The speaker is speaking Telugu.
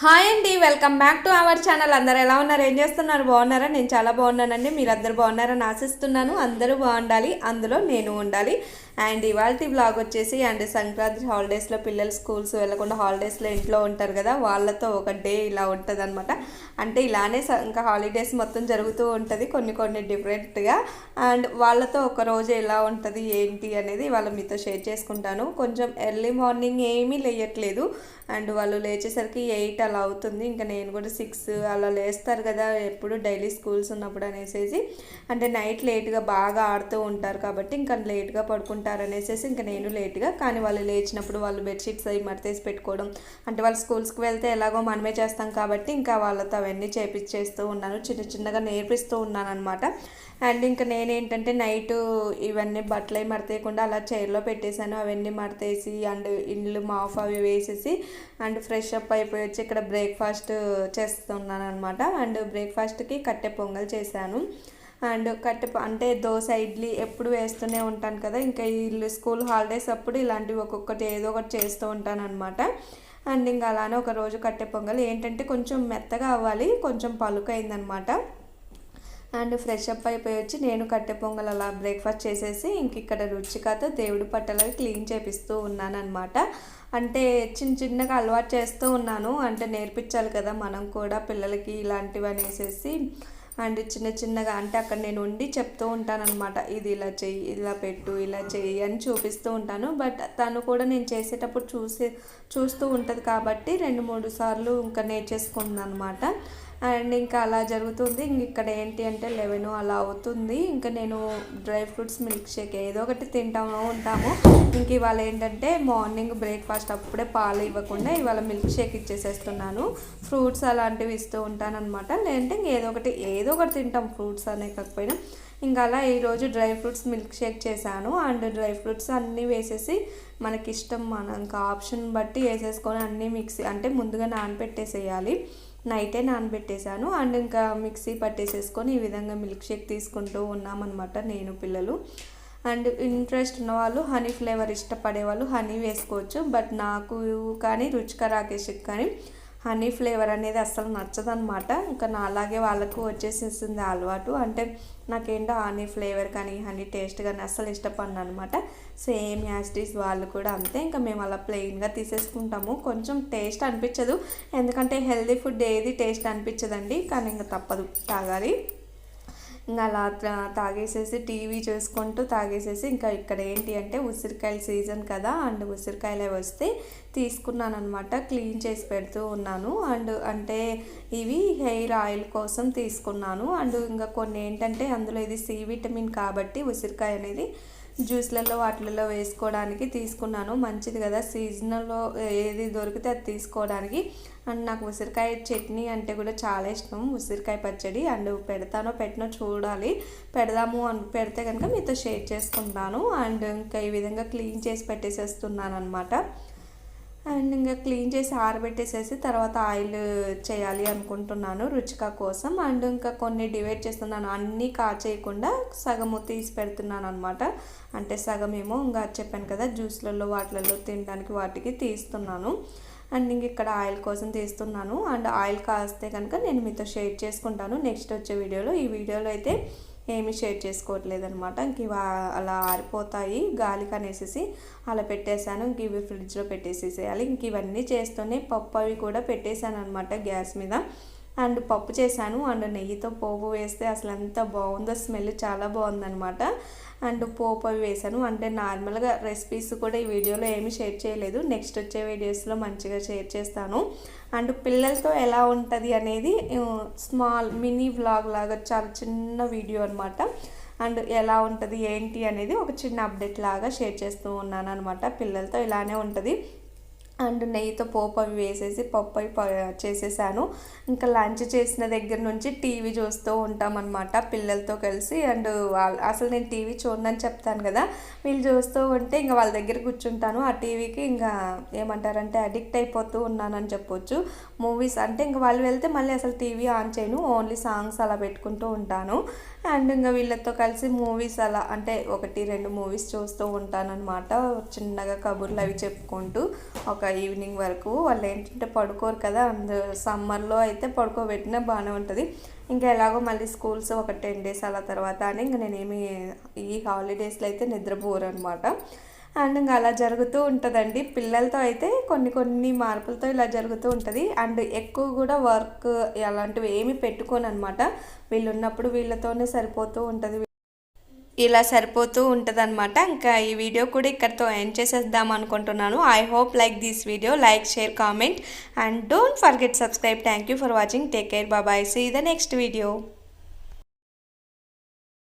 హాయ్ అండి welcome back to our channel. అందరు ఎలా ఉన్నారు? ఏం చేస్తున్నారు? బాగున్నారా? నేను చాలా బాగున్నానండి. మీరు అందరు బాగున్నారని ఆశిస్తున్నాను. అందరూ బాగుండాలి. అందులో నేను ఉండాలి. అండ్ ఇవాళ బ్లాగ్ వచ్చేసి అండ్ సంక్రాంతి హాలిడేస్లో పిల్లలు స్కూల్స్ వెళ్ళకుండా హాలిడేస్లో ఇంట్లో ఉంటారు కదా వాళ్ళతో ఒక డే ఇలా ఉంటుంది అనమాట అంటే ఇలానే స- ఇంకా హాలిడేస్ మొత్తం జరుగుతూ ఉంటుంది కొన్ని కొన్ని డిఫరెంట్గా అండ్ వాళ్ళతో ఒక రోజు ఎలా ఉంటుంది ఏంటి అనేది వాళ్ళ మీతో షేర్ చేసుకుంటాను. కొంచెం ఎర్లీ మార్నింగ్ ఏమీ లేయట్లేదు. అండ్ వాళ్ళు లేచేసరికి ఎయిట్ అలా అవుతుంది. ఇంకా నేను కూడా సిక్స్ అలా లేస్తారు కదా ఎప్పుడు డైలీ స్కూల్స్ ఉన్నప్పుడు అనేసి అంటే నైట్ లేట్గా బాగా ఆడుతూ ఉంటారు కాబట్టి ఇంకా లేట్గా పడుకుంటారు అనేసి ఇంకా నేను లేట్గా కానీ వాళ్ళు లేచినప్పుడు వాళ్ళు బెడ్షీట్స్ అవి మడతేసి పెట్టుకోవడం అంటే వాళ్ళు స్కూల్స్కి వెళ్తే ఎలాగో మనమే చేస్తాం కాబట్టి ఇంకా వాళ్ళతో అవన్నీ చేపించేస్తూ ఉన్నాను. చిన్న చిన్నగా నేర్పిస్తూ ఉన్నాను అనమాట అండ్ ఇంకా నేనేంటంటే నైట్ ఇవన్నీ బట్టలు అవి మడతేయకుండా అలా చైర్లో పెట్టేశాను. అవన్నీ మడతేసి అండ్ ఇండ్లు మాఫ్ అవి వేసేసి అండ్ ఫ్రెష్ అప్ అయిపోయి వచ్చి ఇక్కడ బ్రేక్ఫాస్ట్ చేస్తున్నాను అనమాట అండ్ బ్రేక్ఫాస్ట్కి కట్టె పొంగల్ చేశాను. అండ్ కట్టె అంటే దోశ ఇడ్లీ ఎప్పుడు వేస్తూనే ఉంటాను కదా. ఇంకా వీళ్ళు స్కూల్ హాలిడేస్ అప్పుడు ఇలాంటివి ఒక్కొక్కటి ఏదో ఒకటి చేస్తూ ఉంటాను అనమాట అండ్ ఇంకా అలానే ఒక రోజు కట్టె పొంగల్. ఏంటంటే కొంచెం మెత్తగా అవ్వాలి కొంచెం పలుకైందనమాట అండ్ ఫ్రెష్ అప్ అయిపోయి వచ్చి నేను కట్టె పొంగల్ అలా బ్రేక్ఫాస్ట్ చేసేసి ఇంక ఇక్కడ రుచికతో దేవుడి పట్టలవి క్లీన్ చేపిస్తూ ఉన్నాను అనమాట అంటే చిన్న చిన్నగా అలవాటు చేస్తూ ఉన్నాను. అంటే నేర్పించాలి కదా మనం కూడా పిల్లలకి ఇలాంటివి అనేసేసి. అండ్ చిన్న చిన్నగా అంటే అక్కడ నేను ఉండి చెప్తూ ఉంటానన్నమాట. ఇది ఇలా చెయ్యి ఇలా పెట్టు ఇలా చెయ్యి అని చూపిస్తూ ఉంటాను. బట్ తను కూడా నేను చేసేటప్పుడు చూసి చూస్తూ ఉంటుంది కాబట్టి రెండు మూడు సార్లు ఇంకా నేర్చేసుకుంది అనమాట అండ్ ఇంకా అలా జరుగుతుంది. ఇంక ఇక్కడ ఏంటి అంటే లెవెన్ అలా అవుతుంది. ఇంకా నేను డ్రై ఫ్రూట్స్ మిల్క్ షేక్ ఏదో ఒకటి తింటాము ఉంటాము. ఇంక ఇవాళ ఏంటంటే మార్నింగ్ బ్రేక్ఫాస్ట్ అప్పుడే పాలు ఇవ్వకుండా ఇవాళ మిల్క్ షేక్ ఇచ్చేసేస్తున్నాను. ఫ్రూట్స్ అలాంటివి ఇస్తూ ఉంటాను అనమాట లేదంటే ఇంక ఏదో ఒకటి ఏదో ఒకటి తింటాం ఫ్రూట్స్ అనే కాకపోయినా. ఇంకా అలా ఈరోజు డ్రై ఫ్రూట్స్ మిల్క్ షేక్ చేశాను. అండ్ డ్రై ఫ్రూట్స్ అన్నీ వేసేసి మనకి ఇష్టం మన ఇంకా ఆప్షన్ బట్టి వేసేసుకొని అన్నీ మిక్సీ అంటే ముందుగా నానబెట్టేసేయాలి. నైటే నానబెట్టేశాను. అండ్ ఇంకా మిక్సీ పట్టేసేసుకొని ఈ విధంగా మిల్క్ షేక్ తీసుకుంటూ ఉన్నామన్నమాట నేను పిల్లలు. అండ్ ఇంట్రెస్ట్ ఉన్న వాళ్ళు హనీ ఫ్లేవర్ ఇష్టపడే వాళ్ళు హనీ వేసుకోవచ్చు. బట్ నాకు కానీ రుచిక రాకేష్కి కానీ హనీ ఫ్లేవర్ అనేది అస్సలు నచ్చదనమాట ఇంకా నా అలాగే వాళ్ళకు వచ్చేసేసింది అలవాటు. అంటే నాకేంటో హనీ ఫ్లేవర్ కానీ హనీ టేస్ట్ కానీ అస్సలు ఇష్టపడిన అనమాట సేమ్ యాస్టీస్ వాళ్ళు కూడా అంతే. ఇంకా మేము అలా ప్లెయిన్గా తీసేసుకుంటాము. కొంచెం టేస్ట్ అనిపించదు. ఎందుకంటే హెల్దీ ఫుడ్ ఏది టేస్ట్ అనిపించదండి. కానీ ఇంకా తప్పదు తాగాలి. ఇంకా అలా తాగేసేసి టీవీ చూసుకుంటూ తాగేసేసి ఇంకా ఇక్కడ ఏంటి అంటే ఉసిరికాయల సీజన్ కదా అండ్ ఉసిరికాయలే వస్తే తీసుకున్నాను అనమాట క్లీన్ చేసి పెడుతూ ఉన్నాను. అండ్ అంటే ఇవి హెయిర్ ఆయిల్ కోసం తీసుకున్నాను. అండ్ ఇంకా కొన్ని ఏంటంటే అందులో ఇది సి విటమిన్ కాబట్టి ఉసిరికాయ అనేది జ్యూస్లలో వాటిలలో వేసుకోవడానికి తీసుకున్నాను. మంచిది కదా సీజనల్లో ఏది దొరికితే అది తీసుకోవడానికి. అండ్ నాకు ఉసిరికాయ చట్నీ అంటే కూడా చాలా ఇష్టం. ఉసిరికాయ పచ్చడి అండ్ పెడతానో పెట్టినో చూడాలి. పెడదాము అని పెడితే కనుక మీతో షేర్ చేసుకుంటాను. అండ్ ఇంకా ఈ విధంగా క్లీన్ చేసి పెట్టేసేస్తున్నాను అనమాట అండ్ ఇంకా క్లీన్ చేసి ఆరబెట్టేసేసి తర్వాత ఆయిల్ చేయాలి అనుకుంటున్నాను రుచిక కోసం. అండ్ ఇంకా కొన్ని డివైడ్ చేస్తున్నాను. అన్నీ కాచేయకుండా సగము తీసి పెడుతున్నాను అనమాట అంటే సగం ఏమో ఇంకా చెప్పాను కదా జ్యూస్లలో వాటిలలో తినడానికి వాటికి తీస్తున్నాను. అండ్ ఇంక ఇక్కడ ఆయిల్ కోసం తీస్తున్నాను. అండ్ ఆయిల్ కాస్తే కనుక నేను మీతో షేర్ చేసుకుంటాను. నెక్స్ట్ వచ్చే వీడియోలో. ఈ వీడియోలో అయితే ఏమీ షేర్ చేసుకోవట్లేదు అనమాట ఇంక అలా ఆరిపోతాయి. గాలికి అనేసి అలా పెట్టేశాను. ఇంక ఇవి ఫ్రిడ్జ్లో పెట్టేసేసేయాలి. ఇంక ఇవన్నీ చేస్తూనే పప్పు అవి కూడా పెట్టేశాను అనమాట గ్యాస్ మీద. అండ్ పప్పు చేశాను. అండ్ నెయ్యితో పోపు వేస్తే అసలు ఎంత బాగుందో. స్మెల్ చాలా బాగుందనమాట అండ్ పోపు అవి వేసాను అంటే నార్మల్గా రెసిపీస్ కూడా ఈ వీడియోలో ఏమీ షేర్ చేయలేదు. నెక్స్ట్ వచ్చే వీడియోస్లో మంచిగా షేర్ చేస్తాను. అండ్ పిల్లలతో ఎలా ఉంటుంది అనేది స్మాల్ మినీ వ్లాగ్ లాగా చాలా చిన్న వీడియో అనమాట అండ్ ఎలా ఉంటుంది ఏంటి అనేది ఒక చిన్న అప్డేట్ లాగా షేర్ చేస్తూ ఉన్నాను అనమాట పిల్లలతో ఇలానే ఉంటుంది. అండ్ నెయ్యితో పోపు అవి వేసేసి పప్పు అవి ప- చేసేసాను. ఇంకా లంచ్ చేసిన దగ్గర నుంచి టీవీ చూస్తూ ఉంటామన్నమాట పిల్లలతో కలిసి. అండ్ వాళ్ళ అసలు నేను టీవీ చూడనని చెప్తాను కదా వీళ్ళు చూస్తూ ఉంటే ఇంకా వాళ్ళ దగ్గర కూర్చుంటాను. ఆ టీవీకి ఇంకా ఏమంటారంటే అడిక్ట్ అయిపోతూ ఉన్నానని చెప్పొచ్చు. మూవీస్ అంటే ఇంకా వాళ్ళు వెళ్తే మళ్ళీ అసలు టీవీ ఆన్ చేయను ఓన్లీ సాంగ్స్ అలా పెట్టుకుంటూ ఉంటాను. అండ్ ఇంకా వీళ్ళతో కలిసి మూవీస్ అలా అంటే ఒకటి రెండు మూవీస్ చూస్తూ ఉంటానన్నమాట. చిన్నగా కబుర్లు అవి చెప్పుకుంటూ ఒక ఈవినింగ్ వరకు వాళ్ళు ఏంటంటే పడుకోరు కదా అందు సమ్మర్లో అయితే పడుకోబెట్టినా బాగానే ఉంటుంది. ఇంకా ఎలాగో మళ్ళీ స్కూల్స్ ఒక టెన్ డేస్ అలా తర్వాత అని ఇంకా నేనేమి ఈ హాలిడేస్లో అయితే నిద్రపోరు అనమాట అండ్ ఇంకా అలా జరుగుతూ ఉంటుందండి. పిల్లలతో అయితే కొన్ని కొన్ని మార్పులతో ఇలా జరుగుతూ ఉంటుంది. అండ్ ఎక్కువ కూడా వర్క్ అలాంటివి ఏమి పెట్టుకోను అనమాట వీళ్ళు ఉన్నప్పుడు వీళ్ళతోనే సరిపోతూ ఉంటుంది. ఇలా సరిపోతూ ఉంటుంది అనమాట ఇంకా ఈ వీడియో కూడా ఇక్కడితో ఎండ్ చేసేద్దాం అనుకుంటున్నాను. I hope like this video like share comment and don't forget subscribe thank you for watching take care bye bye see the next video